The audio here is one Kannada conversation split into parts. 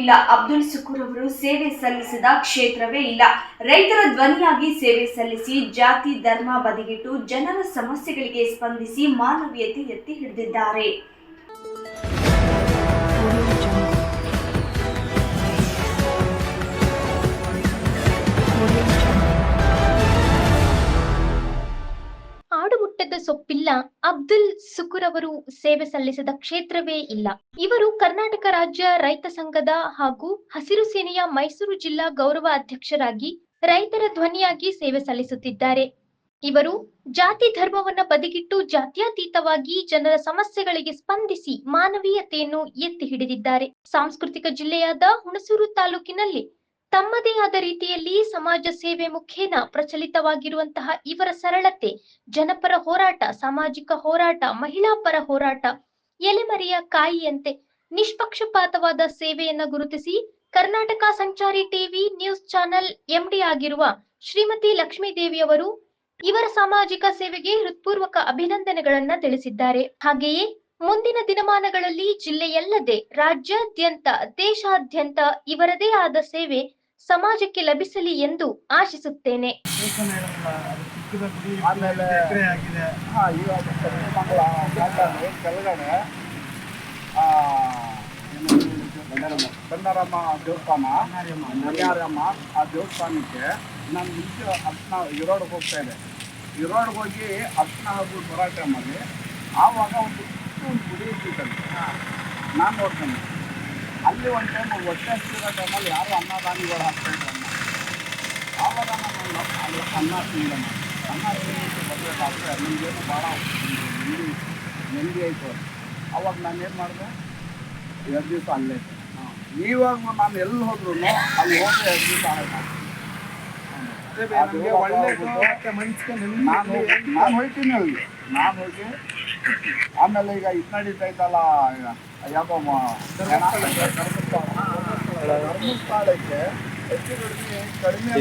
ಇಲ್ಲ. ಅಬ್ದುಲ್ ಸುಕೂರ್ ಅವರು ಸೇವೆ ಸಲ್ಲಿಸಿದ ಕ್ಷೇತ್ರವೇ ಇಲ್ಲ. ರೈತರ ಧ್ವನಿಯಾಗಿ ಸೇವೆ ಸಲ್ಲಿಸಿ ಜಾತಿ, ಧರ್ಮ ಬದಿಗಿಟ್ಟು ಜನರ ಸಮಸ್ಯೆಗಳಿಗೆ ಸ್ಪಂದಿಸಿ ಮಾನವೀಯತೆ ಎತ್ತಿ ಹಿಡಿದಿದ್ದಾರೆ. ಸೊಪ್ಪಿಲ್ಲ, ಅಬ್ದುಲ್ ಸುಕುರ್ ಅವರು ಸೇವೆ ಸಲ್ಲಿಸಿದ ಕ್ಷೇತ್ರವೇ ಇಲ್ಲ. ಇವರು ಕರ್ನಾಟಕ ರಾಜ್ಯ ರೈತ ಸಂಘದ ಹಾಗೂ ಹಸಿರು ಸೇನೆಯ ಮೈಸೂರು ಜಿಲ್ಲಾ ಗೌರವ ಅಧ್ಯಕ್ಷರಾಗಿ ರೈತರ ಧ್ವನಿಯಾಗಿ ಸೇವೆ ಸಲ್ಲಿಸುತ್ತಿದ್ದಾರೆ. ಇವರು ಜಾತಿ ಧರ್ಮವನ್ನ ಬದಿಗಿಟ್ಟು ಜಾತ್ಯಾತೀತವಾಗಿ ಜನರ ಸಮಸ್ಯೆಗಳಿಗೆ ಸ್ಪಂದಿಸಿ ಮಾನವೀಯತೆಯನ್ನು ಎತ್ತಿ ಹಿಡಿದಿದ್ದಾರೆ. ಸಾಂಸ್ಕೃತಿಕ ಜಿಲ್ಲೆಯಾದ ಹುಣಸೂರು ತಾಲೂಕಿನಲ್ಲಿ ತಮ್ಮದೇ ಆದ ರೀತಿಯಲ್ಲಿ ಸಮಾಜ ಸೇವೆ ಮುಖೇನ ಪ್ರಚಲಿತವಾಗಿರುವಂತಹ ಇವರ ಸರಳತೆ, ಜನಪರ ಹೋರಾಟ, ಸಾಮಾಜಿಕ ಹೋರಾಟ, ಮಹಿಳಾ ಪರ ಹೋರಾಟ, ಎಲೆಮರೆಯ ಕಾಯಿಯಂತೆ ನಿಷ್ಪಕ್ಷಪಾತವಾದ ಸೇವೆಯನ್ನ ಗುರುತಿಸಿ ಕರ್ನಾಟಕ ಸಂಚಾರಿ ಟಿವಿ ನ್ಯೂಸ್ ಚಾನೆಲ್ ಎಂಡಿ ಆಗಿರುವ ಶ್ರೀಮತಿ ಲಕ್ಷ್ಮೀದೇವಿ ಅವರು ಇವರ ಸಾಮಾಜಿಕ ಸೇವೆಗೆ ಹೃತ್ಪೂರ್ವಕ ಅಭಿನಂದನೆಗಳನ್ನ ತಿಳಿಸಿದ್ದಾರೆ. ಹಾಗೆಯೇ ಮುಂದಿನ ದಿನಮಾನಗಳಲ್ಲಿ ಜಿಲ್ಲೆಯಲ್ಲದೆ ರಾಜ್ಯಾದ್ಯಂತ, ದೇಶಾದ್ಯಂತ ಇವರದೇ ಆದ ಸೇವೆ ಸಮಾಜಕ್ಕೆ ಲಭಿಸಲಿ ಎಂದು ಆಶಿಸುತ್ತೇನೆ. ಆಮೇಲೆ ಬಂಡಾರಮ್ಮ ದೇವಸ್ಥಾನ ನನ್ಯಾರಮ್ಮ ಆ ದೇವಸ್ಥಾನಕ್ಕೆ ನಾನು ಮುಂಚೆ ಅರ್ಶನ ಇರೋಡ್ಗೆ ಹೋಗ್ತಾ ಇದೆ ಇರೋಡ್ಗೆ ಹೋಗಿ ಅರ್ಶನ ಹಾಗೂ ಬರೋ ಟೈಮಲ್ಲಿ ಆವಾಗ ಒಂದು ಚಿಕ್ಕ ಒಂದು ಗುಡಿ ಇಟ್ಟಿದ್ದಂತೆ ನಾನು ನೋಡ್ತೇನೆ. ಅಲ್ಲಿ ಒಂದು ಟೈಮ್ ಹೊಟ್ಟೆ ಹಚ್ಚಿರೋ ಟೈಮಲ್ಲಿ ಯಾರು ಅನ್ನದಾನಿಗಳು ಹಾಕ್ತಾ ಯಾವಾಗ ಆವಾಗ ನಾನು ಅಲ್ಲಿ ಅನ್ನ ತಿಂದಮ್ಮ ನಾನು. ಅನ್ನ ತಿನ್ನಲಿಕ್ಕೆ ಬರಬೇಕಾದ್ರೆ ನಿಮಗೇನು ಭಾಳ ನೆಮ್ಮದಿ ನೆಮ್ಮದಿ ಆಯಿತು ಅವಾಗ ನಾನು ಏನು ಮಾಡಿದೆ? ಎರಡು ದಿವಸ ಅಲ್ಲೇ. ಇವಾಗ ನಾನು ಎಲ್ಲಿ ಹೋದ್ರು ಅಲ್ಲಿ ಹೋದ್ರೆ ಎರಡು ದಿವಸ ಆಗುತ್ತೆ ನಾನು ನಾನು ಹೋಗ್ತೀನಿ ಅಲ್ಲಿ. ನಾನು ಹೋಗಿ ಆಮೇಲೆ ಈಗ ಇದ್ದಲ್ಲ ಈಗ ಧರ್ಮಸ್ಥಳಕ್ಕೆ ಹೆಚ್ಚು ಕಡಿಮೆ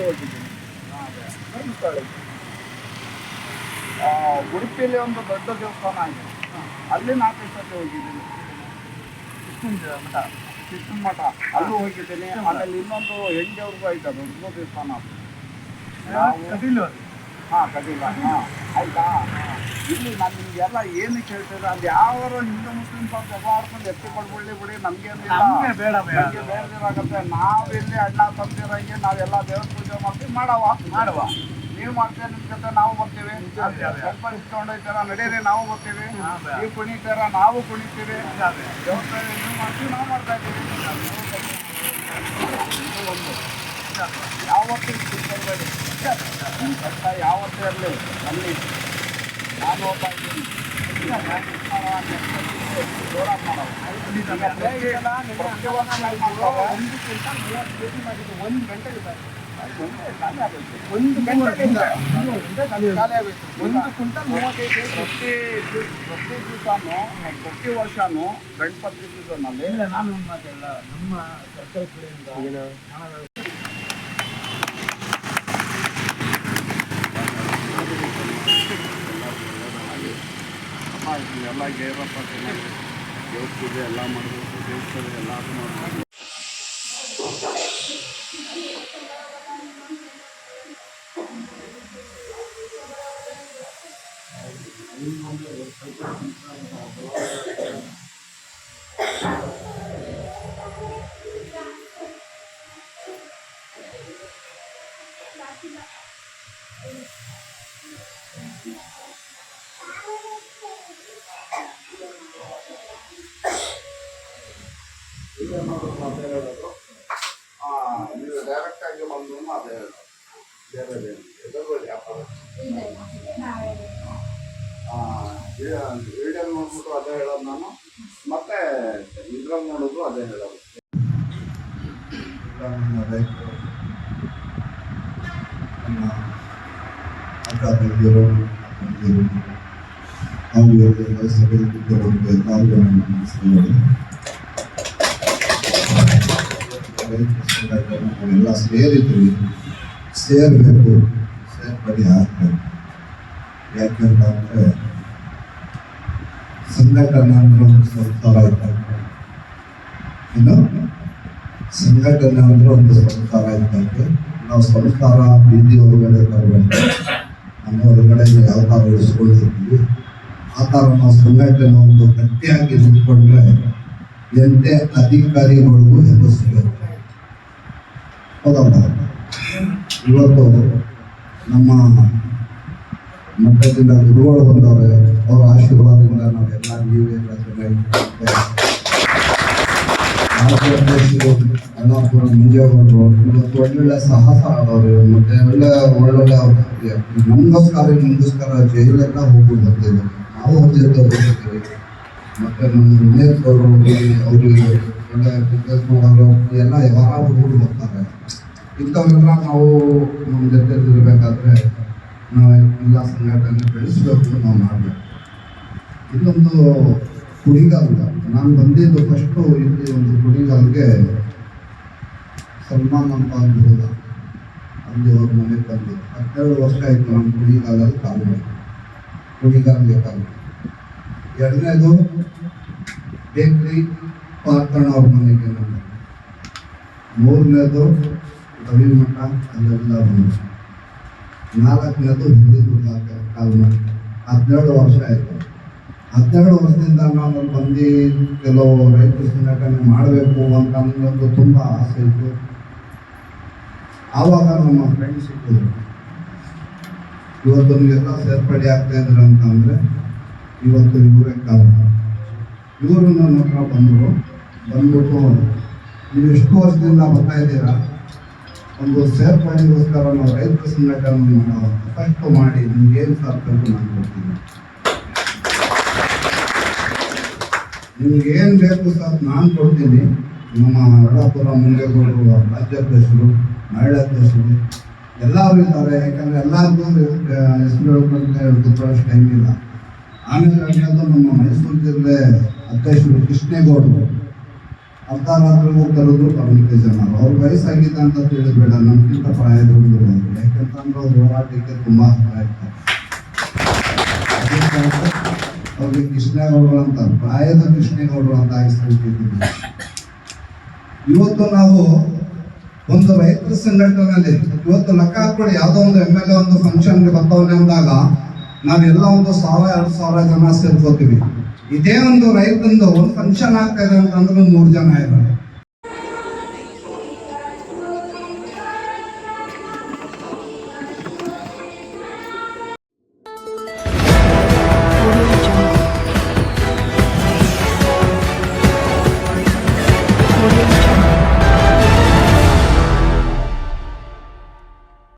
ಹೋಗಿದ್ದೀನಿ ಧರ್ಮಸ್ಥಳಕ್ಕೆ ಉಡುಪಿಯಲ್ಲಿ ಒಂದು ದೊಡ್ಡ ದೇವಸ್ಥಾನ ಆಗಿದೆ ಅಲ್ಲಿ ನಾಲ್ಕೈದು ಸತಿ ಹೋಗಿದ್ದೀನಿ ಕೃಷ್ಣ ಮಠ ಅಲ್ಲೂ ಹೋಗಿದ್ದೀನಿ ಆಮೇಲೆ ಇನ್ನೊಂದು ಹೆಂಡವ್ರಿಗೂ ಐತೆ ದೊಡ್ಡ ದೇವಸ್ಥಾನ ಅದು. ಹಾಂ ಹಾ ಕದಿಲ್ಲ ಹಾ ಆಯ್ತಾ? ಇಲ್ಲಿ ನಾನು ನಿಮ್ಗೆಲ್ಲ ಏನು ಹೇಳ್ತಿದ್ರೆ ಅದು ಯಾವ ಹಿಂದೂ ಮುಸ್ಲಿಂ ಸ್ವಲ್ಪ ಆಡ್ಕೊಂಡು ಎತ್ತಿ ಪಡ್ಕೊಳ್ಳಿ ಬಿಡಿ ನಮ್ಗೇನಿಲ್ಲ ನಮ್ಗೆ ಬೇಡ. ನಮ್ಗೆ ಬೇಡದಿರಾಗತ್ತೆ. ನಾವಿಲ್ಲಿ ಅಣ್ಣ ತಂದಿರಂಗೆ ನಾವೆಲ್ಲ ದೇವ್ರ ಪೂಜೆ ಮಾಡ್ತೀವಿ ಮಾಡವ ಮಾಡುವ ನೀವು ಮಾಡ್ತೀರ ನಿಮ್ಮ ಜೊತೆ ನಾವು ಬರ್ತೀವಿ. ಸ್ವಲ್ಪ ಇಸ್ಕೊಂಡೋಯ್ತಾರ ನಡೀರಿ ನಾವು ಬರ್ತೀವಿ. ನೀವು ಕುಣಿತಾರ ನಾವು ಕುಣಿತೀವಿ. ದೇವಸ್ಥಾನ ನೀವು ಮಾಡ್ತೀವಿ ನಾವು ಮಾಡ್ತಾ ಇದ್ದೀವಿ. ಇದು ಒಂದು ಯಾವತ್ತೂ ಯಾವತ್ತೂ ಇರಲಿ ಅಲ್ಲಿ ನಾನು ಒಬ್ಬ. ಒಂದು ಗಂಟೆ ಅದು ಒಂದೇ ಆಗೋಯ್ತು. ಒಂದು ಗಂಟೆಯಿಂದ ಖಾಲಿ ಆಗೋಯ್ತು. ಒಂದು ಕ್ವಿಂಟಲ್ ಮೂವತ್ತೈದು. ಪ್ರತಿ ಪ್ರತಿ ದಿವಸನೂ ಪ್ರತಿ ವರ್ಷನೂ ಗಣಪತಿ ಸೀಸನ್ನಲ್ಲಿ ನಾನು ಮಾತಿಲ್ಲ ನಮ್ಮ ಸರ್ಕಾರ ಕಡೆಯಿಂದ ಎಲ್ಲ ಗೈರಪ್ಪ ದೇವ್ರ ಪೂಜೆ ಎಲ್ಲ ಮಾಡಬೇಕು ದೇವಸ್ಥಾನ ಎಲ್ಲ ಅದು ನೀವು ಡೈರೆಕ್ಟ್ ಆಗಿ ಬಂದು ಅದೇ ಹೇಳೋದು. ಬೇರೆ ಬೇರೆ. ವ್ಯಾಪಾರ ವಿಡಿಯೋ ನೋಡ್ಬಿಟ್ಟು ಅದೇ ಹೇಳೋದು ನಾನು. ಮತ್ತೆ ಇದ್ರಲ್ಲಿ ನೋಡೋದು ಅದೇ ಹೇಳೋದು. ನಮ್ಮ ರೈತರು ನಮ್ಮ ಅಕ್ಕ ತಂಗಿಯರು ಎಲ್ಲರಿಗೂ ಸಂಘಟನೆ ನಾವೆಲ್ಲ ಸೇರಿದ್ವಿ ಸೇರಬೇಕು, ಸೇರ್ಪಡೆ ಆಗ್ಬೇಕು. ಯಾಕಂತಂದ್ರೆ ಸಂಘಟನೆ ಅಂದ್ರೆ ಒಂದು ಸಂಸ್ಥಾನ ಇದ್ದಂಗೆ. ಇನ್ನು ಸಂಘಟನೆ ಅಂದ್ರೆ ಒಂದು ಸಂಸ್ಕಾರ ಇದ್ದಂತೆ ನಾವು ಸಂಸ್ಕಾರ ಬೀದಿ ಹೊರಗಡೆ ತರಬೇಕು ಮನೆ ಹೊರಗಡೆ ಯಾವ ಥರ ಉಳಿಸ್ಕೊಂಡಿರ್ತೀವಿ ಆ ಥರ ನಾವು ಸಂಘಟನೆ ಒಂದು ಗಟ್ಟಿಯಾಗಿ ನಿಂತ್ಕೊಂಡ್ರೆ ಎಂಟೇ ಅಧಿಕಾರಿಗಳಿಗೂ ಹೆಸರು ಹೌದಲ್ಲ ಇವತ್ತು ನಮ್ಮ ಮಠದಿಂದ ಗುರುಗಳು ಬಂದವ್ರೆ, ಅವರ ಆಶೀರ್ವಾದದಿಂದ ನಾವೆಲ್ಲ ನೀವೆಲ್ಲ ಚೆನ್ನಾಗಿ ಅಣ್ಣಾಪುರ ಮುಂಜೇಗೌಡರು, ಇವತ್ತು ಒಳ್ಳೊಳ್ಳೆ ಸಾಹಸ ಆಡೋರು, ಮತ್ತೆ ಒಳ್ಳೆ ಒಳ್ಳೊಳ್ಳೆ ನಮಗೋಸ್ಕರ, ನಿಮಗೋಸ್ಕರ ಜೈಲೆಲ್ಲ ಹೋಗ್ಬೋದು ಬರ್ತಿದ್ರು ನಾವು ಹೋಗ್ತೀವಿ ಮತ್ತೆ ನಮ್ಮ ಅವರು ಅವ್ರಿಗೆ ಒಳ್ಳೆ ಬಿಸ್ನೆಸ್ ಎಲ್ಲ ಯಾರು ಹೋಗಿ ಬರ್ತಾರೆ. ಇಂಥವೆಲ್ಲ ನಾವು ನಮ್ಮ ಜೊತೆ ಇರಬೇಕಾದ್ರೆ ನಾವು ಎಲ್ಲ ಸಂಘಟನೆ ಬೆಳೆಸಬೇಕು ನಾವು ಮಾಡಬೇಕು. ಇನ್ನೊಂದು ಕುಣಿಗಾಲ ನಾನು ಬಂದಿದ್ದು ಫಸ್ಟು ಇಲ್ಲಿ ಒಂದು ಕುಣಿಗಾಲ್ಗೆ ಸಲ್ಮಾನ್ ಅಂತ ಒಂದು ಹೋದ ಅಲ್ಲಿ ಅವ್ರ ಮನೆಗೆ ತಂದು ಹನ್ನೆರಡು ವರ್ಷ ಆಯಿತು ನಾನು ಕುಣಿಗಾಲಲ್ಲಿ ಕಾಲು ಕುಡಿಗಾಲ್ಗೆ ಕಾಲು ಎರಡನೇದು ಬೇಕ್ರಿ ಪಾರ್ತಣ್ಣ ಅವ್ರ ಮನೆಗೆ ನಾನು ಮೂರನೇದು ರವಿ ಮಠ, ಅಲ್ಲೆಲ್ಲ ಬಂದು ನಾಲ್ಕನೇದು ಹಿಂದಿ ದುರ್ಗ ಕಾಲು ಹದಿನೇಳು ವರ್ಷ ಆಯಿತು. ಹದಿನೇಳು ವರ್ಷದಿಂದ ನಾನು ಬಂದು ಕೆಲವು ರೈತರ ಸಂಘಟನೆ ಮಾಡಬೇಕು ಅಂತ ಅನ್ನೋದು ತುಂಬ ಆಸೆ ಇತ್ತು. ಆವಾಗ ನಮ್ಮ ಫ್ರೆಂಡ್ಸ್ ಸಿಕ್ಕಿದ್ರು ಇವತ್ತು ನಮಗೆಲ್ಲ ಸೇರ್ಪಡೆ ಆಗ್ತಾ ಇದ್ರು ಅಂತಂದರೆ ಇವತ್ತು ಇವರೇ ಕಾಲ ಇವರು ನನ್ನ ಹತ್ರ ಬಂದರು, ಬಂದ್ಬಿಟ್ಟು ನೀವು ಎಷ್ಟು ವರ್ಷದಿಂದ ಬರ್ತಾ ಇದ್ದೀರಾ? ಒಂದು ಸೇರ್ಪಡೆಗೋಸ್ಕರ ನಾವು ರೈತರ ಸಂಘಟನೆ ಫಸ್ಟ್ ಮಾಡಿ ನಿಮ್ಗೇನು ಸಾಕಬೇಕು ನಾನು ಕೊಡ್ತೀನಿ ನಿಮ್ಗೇನು ಬೇಕು ಸರ್ ನಾನು ಕೊಡ್ತೀನಿ. ನಮ್ಮ ಅಳ್ಳಾಪುರ ಮುಂಗೇಗೌಡರು ರಾಜ್ಯಾಧ್ಯಕ್ಷರು ಮಹಿಳಾಧ್ಯಕ್ಷರು ಎಲ್ಲರೂ ಇದ್ದಾರೆ. ಯಾಕಂದ್ರೆ ಎಲ್ಲರಿಗೂ ಹೆಸರು ಹೇಳ್ಕೊಂತ ಟೈಮ್ ಇಲ್ಲ. ಆಮೇಲೆ ಎರಡನೇದು ನಮ್ಮ ಮೈಸೂರು ಜಿಲ್ಲೆ ಅಧ್ಯಕ್ಷರು ಕೃಷ್ಣೇಗೌಡರು. ಅರ್ಧ ರಾತ್ರಿಗೂ ಕರೆದ್ರು ಕಮ್ಯುನಿಟಿ ಜನ ಅವ್ರ ವಯಸ್ಸಾಗಿದೆ ಅಂತ ತಿಳಿಬೇಡ, ನಮ್ಗಿಂತ ಪ್ರಾಯದವರು ಅವರು ಯಾಕಂತಂದ್ರೆ ಅವ್ರ ಹೋರಾಟಕ್ಕೆ ತುಂಬಾ ಸಹಾಯ ಅವ್ರಿಗೆ ಕೃಷ್ಣೇಗೌಡರು ಅಂತ, ಪ್ರಾಯದ ಕೃಷ್ಣೇಗೌಡರು ಅಂತ ಆಗಿಸ್ಕೊಂಡಿದ್ದೀವಿ ಇವತ್ತು ನಾವು ಒಂದು ರೈತರ ಸಂಘಟನೆಯಲ್ಲಿ, ಇವತ್ತು ಲೆಕ್ಕ ಹಾಕೊಳ್ಳಿ ಯಾವುದೋ ಒಂದು ಎಂ ಎಲ್ ಎ ಒಂದು ಫಂಕ್ಷನ್ಗೆ ಬರ್ತಾವನೆ ಅಂದಾಗ ನಾವೆಲ್ಲ ಒಂದು ಸಾವಿರ, ಎರಡು ಸಾವಿರ ಜನ ಸೇರ್ಕೋತೀವಿ. ಇದೇ ಒಂದು ರೈತಂದು ಒಂದು ಫಂಕ್ಷನ್ ಆಗ್ತಾ ಇದೆ ಅಂತಂದ್ರೆ ಮೂರು ಜನ ಇದ್ದಾರೆ.